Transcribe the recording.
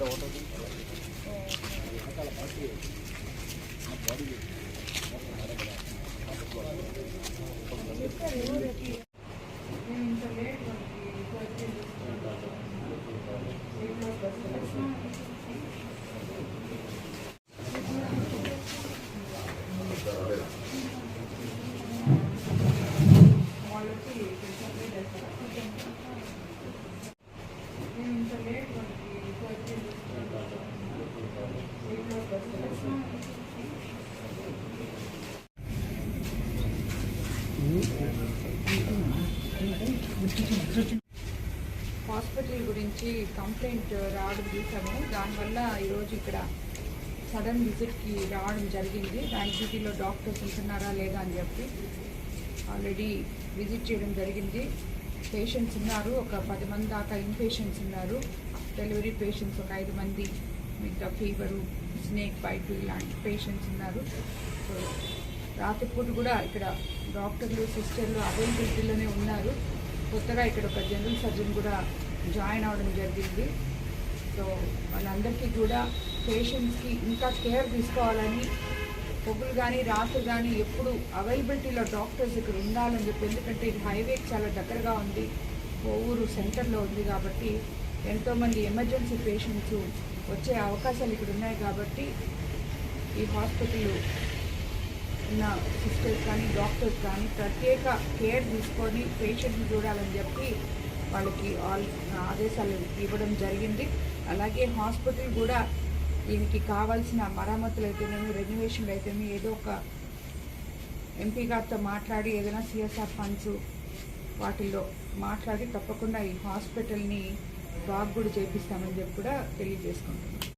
వాళ్ళు వచ్చి హాస్పిటల్ గురించి కంప్లైంట్ రావడం చూసాము దానివల్ల ఈరోజు ఇక్కడ సడన్ విజిట్కి రావడం జరిగింది. దాని డ్యూటీలో డాక్టర్స్ ఉంటున్నారా లేదా అని చెప్పి ఆల్రెడీ విజిట్ చేయడం జరిగింది. పేషెంట్స్ ఉన్నారు. ఒక పది మంది దాకా ఇన్ పేషెంట్స్ ఉన్నారు. డెలివరీ పేషెంట్స్ ఒక ఐదు మంది మిగతా ఫీవరు స్నేక్ బైట్ ఇలాంటి పేషెంట్స్ ఉన్నారు. సో రాత్రిపూట కూడా ఇక్కడ డాక్టర్లు సిస్టర్లు అవైలబిలిటీలోనే ఉన్నారు. కొత్తగా ఇక్కడ ఒక జనరల్ సర్జన్ కూడా జాయిన్ అవ్వడం జరిగింది. సో వాళ్ళందరికీ కూడా పేషెంట్స్కి ఇంకా కేర్ తీసుకోవాలని పొగులు కానీ రాత్రి కానీ ఎప్పుడు అవైలబిలిటీలో డాక్టర్స్ ఇక్కడ ఉండాలని చెప్పి ఎందుకంటే ఇది హైవేకి చాలా దగ్గరగా ఉంది. ఊరు సెంటర్లో ఉంది కాబట్టి ఎంతోమంది ఎమర్జెన్సీ పేషెంట్స్ వచ్చే అవకాశాలు ఇక్కడ ఉన్నాయి కాబట్టి ఈ హాస్పిటల్ ఉన్న సిస్టర్స్ కానీ డాక్టర్స్ కానీ ప్రత్యేక కేర్ తీసుకొని పేషెంట్ని చూడాలని చెప్పి వాళ్ళకి ఆల్ ఆదేశాలు ఇవ్వడం జరిగింది. అలాగే హాస్పిటల్ కూడా దీనికి కావాల్సిన మరమ్మతులు అయితేనేమి రెన్యువేషన్లు అయితేనేమి ఏదో ఒక ఎంపీ గారితో మాట్లాడి ఏదైనా సిఎస్ఆర్ ఫండ్స్ వాటిల్లో మాట్లాడి తప్పకుండా ఈ హాస్పిటల్ని బాగు కూడా చేపిస్తామని చెప్పి కూడా తెలియజేసుకుంటున్నాం.